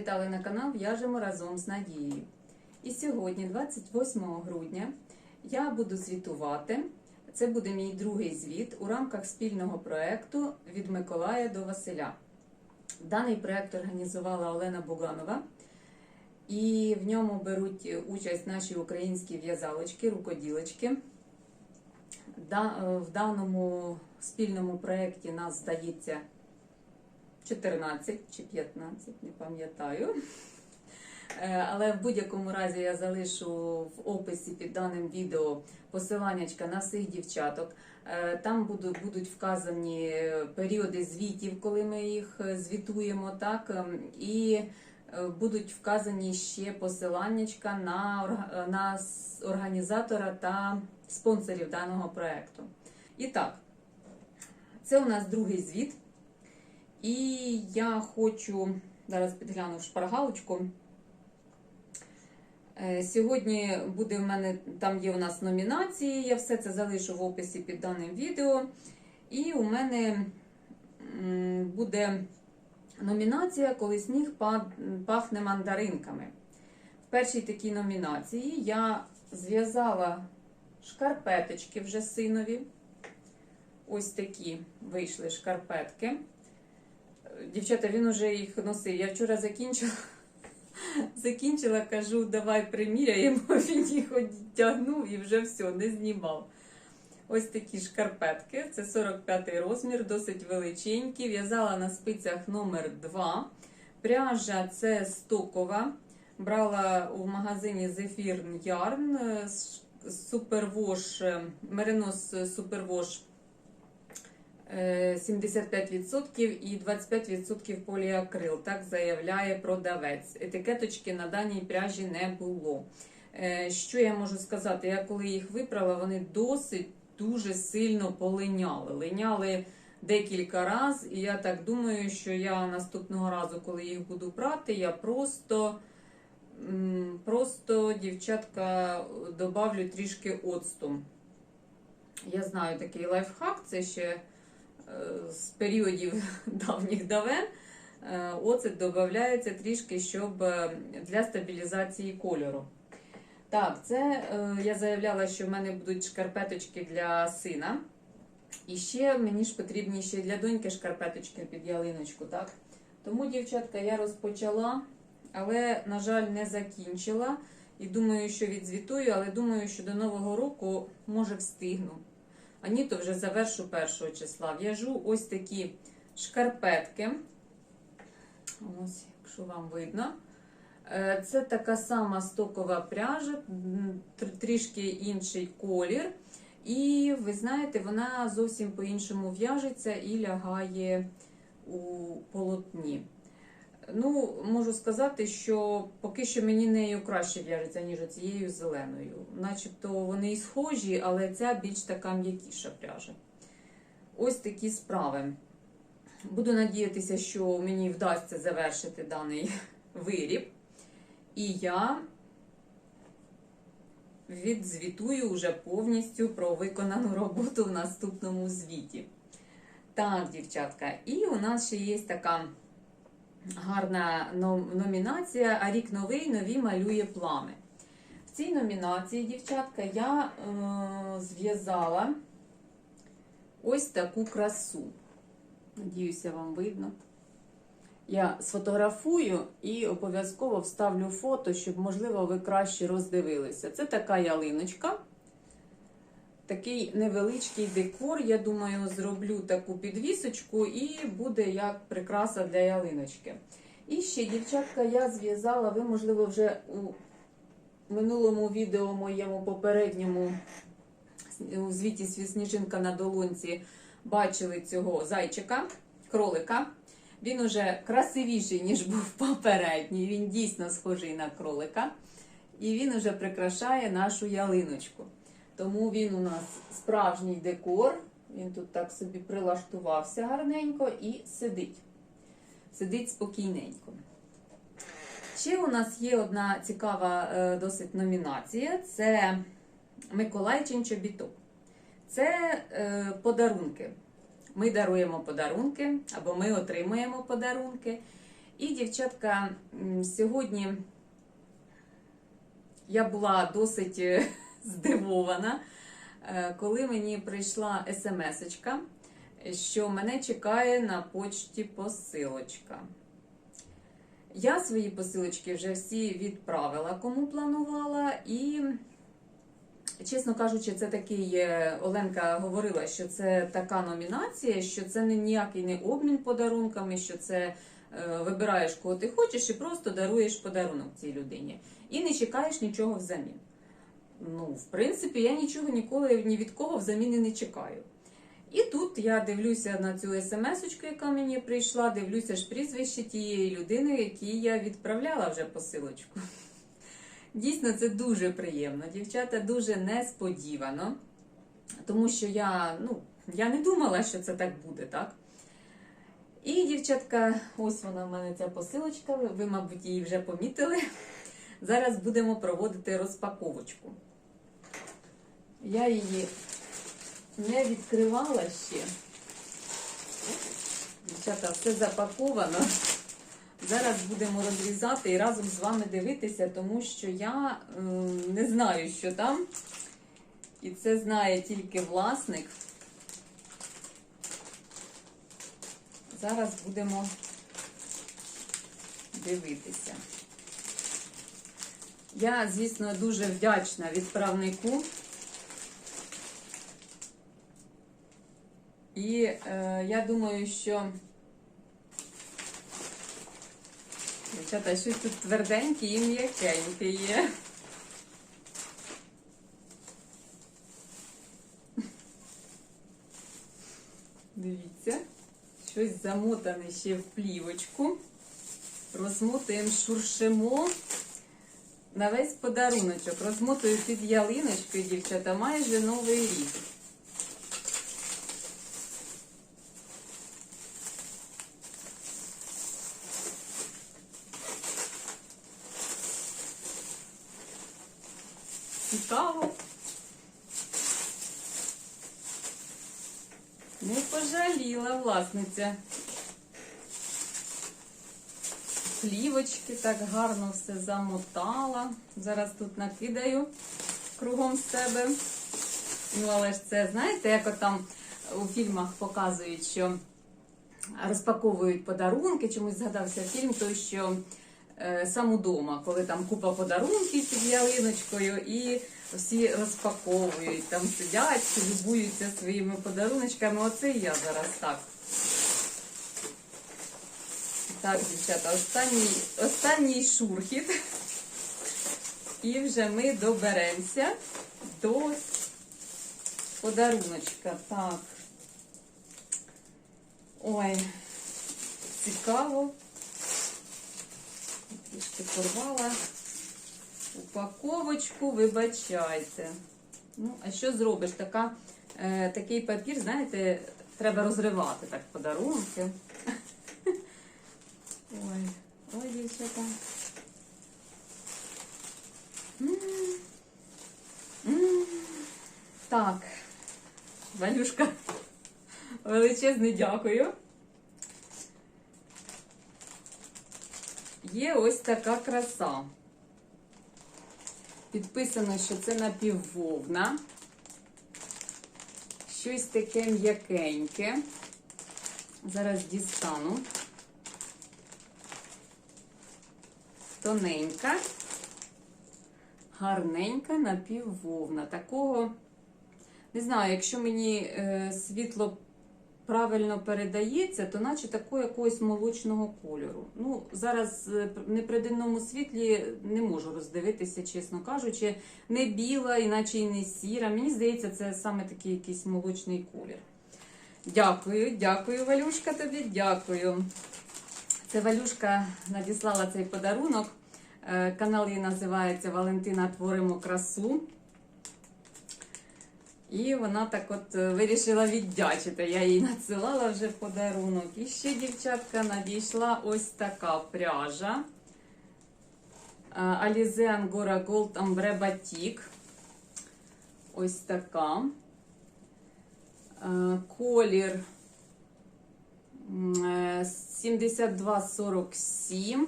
Завітали на канал В'яжемо разом з Надією. І сьогодні, 28 грудня, я буду звітувати. Це буде мій другий звіт у рамках спільного проєкту від Миколая до Василя. Даний проєкт організувала Олена Буганова, і в ньому беруть участь наші українські в'язалочки, рукоділочки. В даному спільному проєкті нас здається 14 чи 15, не пам'ятаю. Е, Але в будь-якому разі я залишу в описі під даним відео посиланнячка на всіх дівчаток. Е, Там будуть, вказані періоди звітів, коли ми їх е, звітуємо, так ем, і будуть вказані ще посиланнячка на, на організатора та спонсорів даного проекту. І так, це у нас другий звіт. І я хочу зараз підгляну шпаргалочку. Е, Сьогодні буде в мене, там є у нас номінації, я все це залишу в описі під даним відео. І у мене буде номінація, коли сніг пахне мандаринками. В першій такій номінації я зв'язала шкарпеточки вже синові. Ось такі вийшли шкарпетки. Дівчата, він уже їх носив. Я вчора закінчила. Закінчила, кажу, давай приміряємо. Він їх одягнув і вже все, не знімав. Ось такі шкарпетки. Це 45 розмір, досить величенькі. В'язала на спицях номер 2. Пряжа це стокова. Брала в магазині Zephyr Yarn е, з- Superwash, е, Merinos Superwash е, 75% і 25% поліакрил. Так заявляє продавець. Етикеточки на даній пряжі не було. Е, Що я можу сказати? Я коли їх випрала, вони досить дуже сильно полиняли. Линяли декілька разів, і я так думаю, що я наступного разу, коли їх буду прати, я просто. Просто, дівчатка, добавлю трішки оцту. Я знаю такий лайфхак, це ще е, з періодів давніх давен. Е, Оцет додається трішки, щоб е, для стабілізації кольору. Так, це е, я заявляла, що в мене будуть шкарпеточки для сина. І ще мені ж потрібні ще для доньки шкарпеточки під ялиночку. так? Тому, дівчатка, я розпочала, але, на жаль, не закінчила. І думаю, що відзвітую, але думаю, що до Нового року може встигну. А ні, то вже завершу першого числа. В'яжу ось такі шкарпетки. Ось, якщо вам видно. Е, Це така сама стокова пряжа, трішки інший колір. І ви знаєте, вона зовсім по-іншому в'яжеться і лягає у полотні. Ну, можу сказати, що поки що мені нею краще в'яжеться, ніж цією зеленою. Начебто вони і схожі, але ця більш така м'якіша пряжа. Ось такі справи. Буду надіятися, що мені вдасться завершити даний виріб. І я відзвітую вже повністю про виконану роботу в наступному звіті. Так, дівчатка, і у нас ще є така гарна номінація А рік новий нові малює плани. В цій номінації, дівчатка, я е, зв'язала ось таку красу. Надіюся, вам видно. Я сфотографую і обов'язково вставлю фото, щоб, можливо, ви краще роздивилися. Це така ялиночка. Такий невеличкий декор. Я думаю, зроблю таку підвісочку і буде як прикраса для ялиночки. І ще, дівчатка, я зв'язала, ви, можливо, вже у минулому відео моєму попередньому у звіті «Сніжинка на долонці бачили цього зайчика, кролика. Він уже красивіший, ніж був попередній. Він дійсно схожий на кролика. І він уже прикрашає нашу ялиночку. Тому він у нас справжній декор. Він тут так собі прилаштувався гарненько і сидить. Сидить спокійненько. Ще у нас є одна цікава е, досить номінація: це Миколайчин чобіток. Це е, подарунки. Ми даруємо подарунки або ми отримуємо подарунки. І, дівчатка, сьогодні я була досить е, здивована, е, коли мені прийшла смс-очка, що мене чекає на почті посилочка. Я свої посилочки вже всі відправила, кому планувала, і, чесно кажучи, це такий Оленка говорила, що це така номінація, що це не ніякий не обмін подарунками, що це е, вибираєш кого ти хочеш і просто даруєш подарунок цій людині. І не чекаєш нічого взамін. Ну, в принципі, я нічого ніколи ні від кого взамін і не чекаю. І тут я дивлюся на цю смс-очку, яка мені прийшла, дивлюся ж прізвище тієї людини, якій я відправляла вже посилочку. Дійсно, це дуже приємно, дівчата, дуже несподівано. Тому що я, ну, я не думала, що це так буде, так? І, дівчатка, ось вона в мене ця посилочка, ви, мабуть, її вже помітили. Зараз будемо проводити розпаковочку. Я її не відкривала ще. Дівчата, все запаковано. Зараз будемо розрізати і разом з вами дивитися, тому що я е, не знаю, що там. І це знає тільки власник. Зараз будемо дивитися. Я, звісно, дуже вдячна відправнику. І е, я думаю, що дівчата, щось тут тверденьке і м'якеньке є. Дивіться, щось замотане ще в плівочку. Розмотуємо, шуршимо на весь подаруночок. Розмотую під ялиночкою, дівчата, майже новий рік. Цікаво. Не пожаліла власниця. Плівочки так гарно все замотала. Зараз тут накидаю кругом себе. Ну, але ж це, знаєте, як там у фільмах показують, що розпаковують подарунки. Чомусь згадався фільм, той що е, сам удома, коли там купа подарунків під ялиночкою, і всі розпаковують, там сидять, любуються своїми подаруночками. Оце і я зараз так. Так, дівчата, останній, останній шурхіт. І вже ми доберемося до подаруночка. Так. Ой, цікаво. Трішки порвала упаковочку, вибачайте. Ну, а що зробиш? Така, е, такий папір, знаєте, треба розривати так подарунки. Ой, ой, дівчата. Так, Валюшка, величезне дякую. Є ось така краса. Підписано, що це напіввовна. Щось таке м'якеньке. Зараз дістану. Тоненька, гарненька напіввовна. Такого, не знаю, якщо мені е, світло правильно передається, то наче такого якогось молочного кольору. Ну, зараз е, не при денному світлі не можу роздивитися, чесно кажучи. Не біла, іначе і не сіра. Мені здається, це саме такий якийсь молочний колір. Дякую, дякую, Валюшка, тобі, дякую. Це Валюшка надіслала цей подарунок. Е, Канал її називається Валентина Творимо красу. І вона так от е, вирішила віддячити. Я їй надсилала вже подарунок. І ще, дівчатка, надійшла ось така пряжа. Е, Alize Angora Gold Ambre Batik. Ось така. Е, Колір е, 72,47.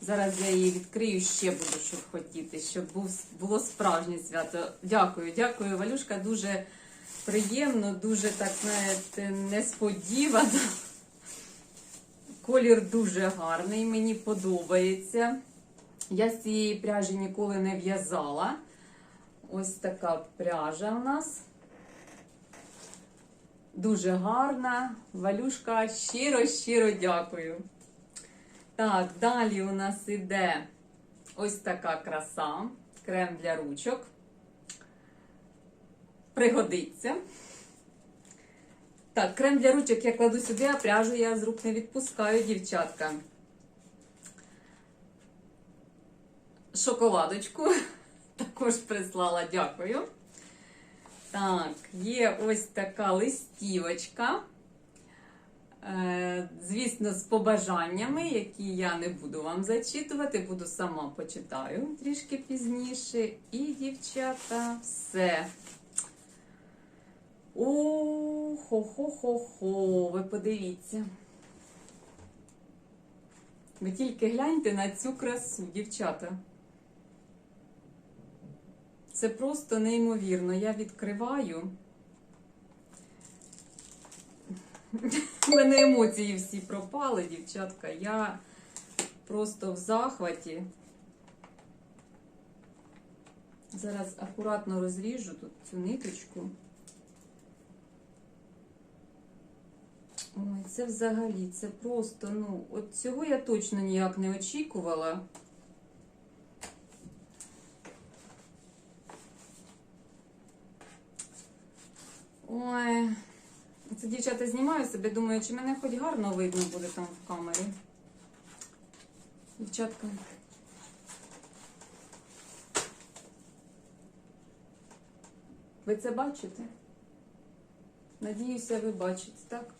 Зараз я її відкрию, ще буду що хотіти, щоб було справжнє свято. Дякую, дякую, Валюшка. Дуже приємно, дуже так знаєте, несподівано. Колір дуже гарний, мені подобається. Я з цієї пряжі ніколи не в'язала. Ось така пряжа у нас. Дуже гарна. Валюшка, щиро-щиро дякую. Так, далі у нас іде ось така краса. Крем для ручок. Пригодиться. Так, крем для ручок я кладу сюди, а пряжу я з рук не відпускаю, дівчатка. Шоколадочку також прислала, дякую. Так, є ось така листівочка. Е, Звісно, з побажаннями, які я не буду вам зачитувати, буду сама почитаю трішки пізніше. І, дівчата, все. О, хо-хо-хо-хо, ви подивіться. Ви тільки гляньте на цю красу, дівчата. Це просто неймовірно. Я відкриваю. У мене емоції всі пропали, дівчатка. Я просто в захваті. Зараз акуратно розріжу тут цю ниточку. Ой, це взагалі, це просто, ну, от цього я точно ніяк не очікувала. Ой, це дівчата знімаю себе, думаю, чи мене хоч гарно видно буде там в камері. Дівчатка. Ви це бачите? Надіюся, ви бачите, так?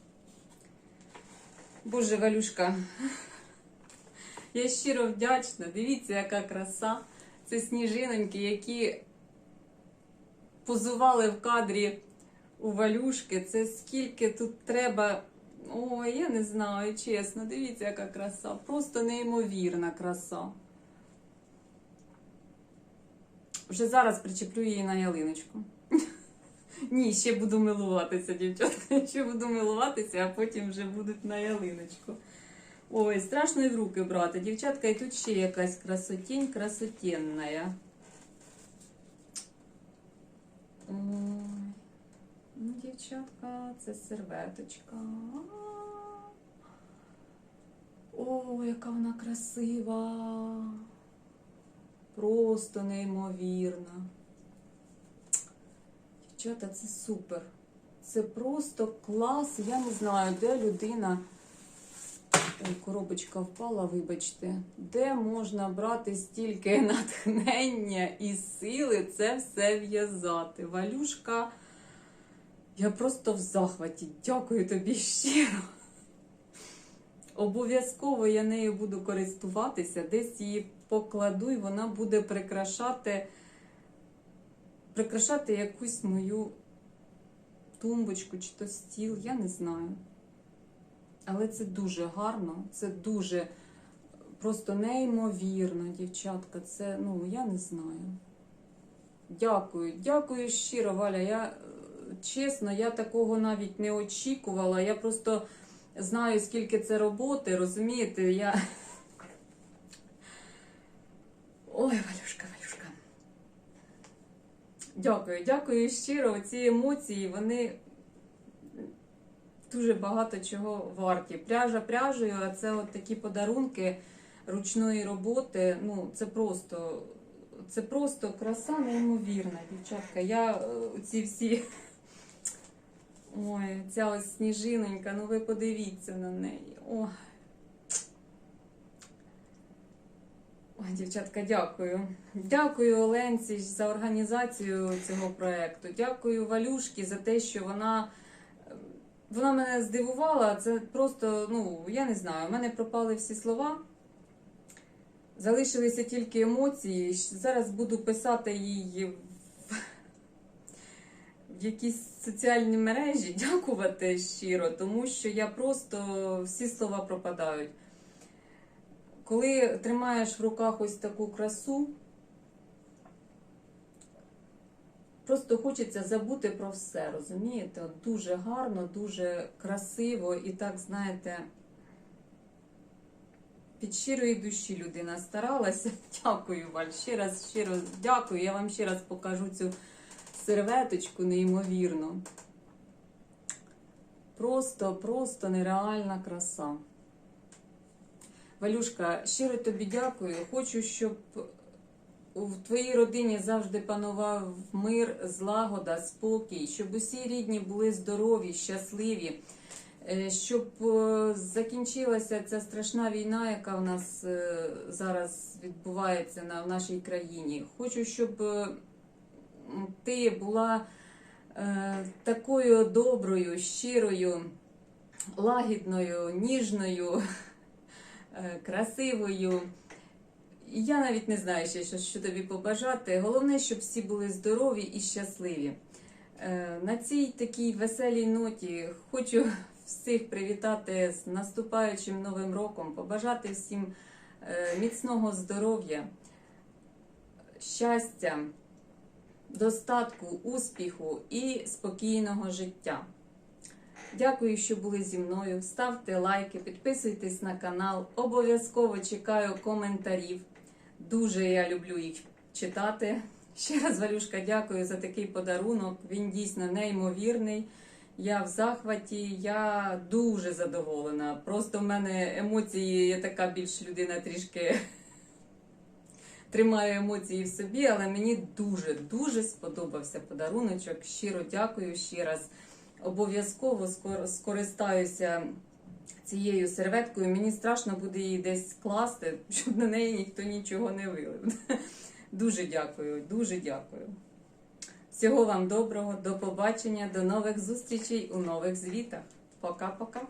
Боже, Валюшка, я щиро вдячна. Дивіться, яка краса. Це сніжиноньки, які позували в кадрі у Валюшки. Це скільки тут треба. Ой, я не знаю, чесно. Дивіться, яка краса. Просто неймовірна краса. Вже зараз причеплю її на ялиночку. Ні, ще буду милуватися, дівчатка. Ще буду милуватися, а потім вже будуть на ялиночку. Ой, страшно і в руки брати. Дівчатка, і тут ще якась красотінь, красотенная. Дівчатка, це серветочка. О, яка вона красива. Просто неймовірна. Дівчата, це супер. Це просто клас. Я не знаю, де людина. Ой, коробочка впала, вибачте. Де можна брати стільки натхнення і сили це все в'язати? Валюшка, я просто в захваті. Дякую тобі щиро. Обов'язково я нею буду користуватися, десь її покладу, і вона буде прикрашати прикрашати якусь мою тумбочку чи то стіл, я не знаю. Але це дуже гарно, це дуже просто неймовірно, дівчатка. Це, ну, я не знаю. Дякую, дякую щиро, Валя. Я чесно, я такого навіть не очікувала. Я просто знаю, скільки це роботи, розумієте, я. Ой, Валюшка, Валюшка. Дякую, дякую щиро. Ці емоції, вони дуже багато чого варті. Пряжа пряжею, а це от такі подарунки ручної роботи. Ну, це просто, це просто краса неймовірна, дівчатка. Я е, ці всі. Ой, ця ось сніжинонька, ну ви подивіться на неї. Ой. Ой, дівчатка, дякую. Дякую Оленці за організацію цього проєкту. Дякую Валюшки за те, що вона, вона мене здивувала. Це просто, ну, я не знаю, у мене пропали всі слова. Залишилися тільки емоції. Зараз буду писати їй в якісь соціальні мережі дякувати щиро, тому що я просто всі слова пропадають. Коли тримаєш в руках ось таку красу, просто хочеться забути про все, розумієте? Дуже гарно, дуже красиво і так, знаєте, від щирої душі людина старалася. Дякую вам ще раз щиро дякую. Я вам ще раз покажу цю серветочку неймовірну. Просто, просто нереальна краса. Валюшка, щиро тобі дякую. Хочу, щоб в твоїй родині завжди панував мир, злагода, спокій, щоб усі рідні були здорові, щасливі, е, щоб е, закінчилася ця страшна війна, яка в нас е, зараз відбувається в нашій країні. Хочу, щоб ти була е, такою доброю, щирою, лагідною, ніжною, е, красивою. Я навіть не знаю ще, що, що тобі побажати. Головне, щоб всі були здорові і щасливі. Е, На цій такій веселій ноті хочу всіх привітати з наступаючим новим роком, побажати всім е, міцного здоров'я, щастя, достатку, успіху і спокійного життя. Дякую, що були зі мною. Ставте лайки, підписуйтесь на канал. Обов'язково чекаю коментарів. Дуже я люблю їх читати. Ще раз, Валюшка, дякую за такий подарунок. Він дійсно неймовірний. Я в захваті, я дуже задоволена. Просто в мене емоції, я така більш людина трішки тримаю емоції в собі, але мені дуже-дуже сподобався подаруночок. Щиро дякую ще раз. Обов'язково скористаюся цією серветкою. Мені страшно буде її десь скласти, щоб на неї ніхто нічого не вилив. Дуже дякую, дуже дякую. Всього вам доброго, до побачення, до нових зустрічей у нових звітах. Пока-пока.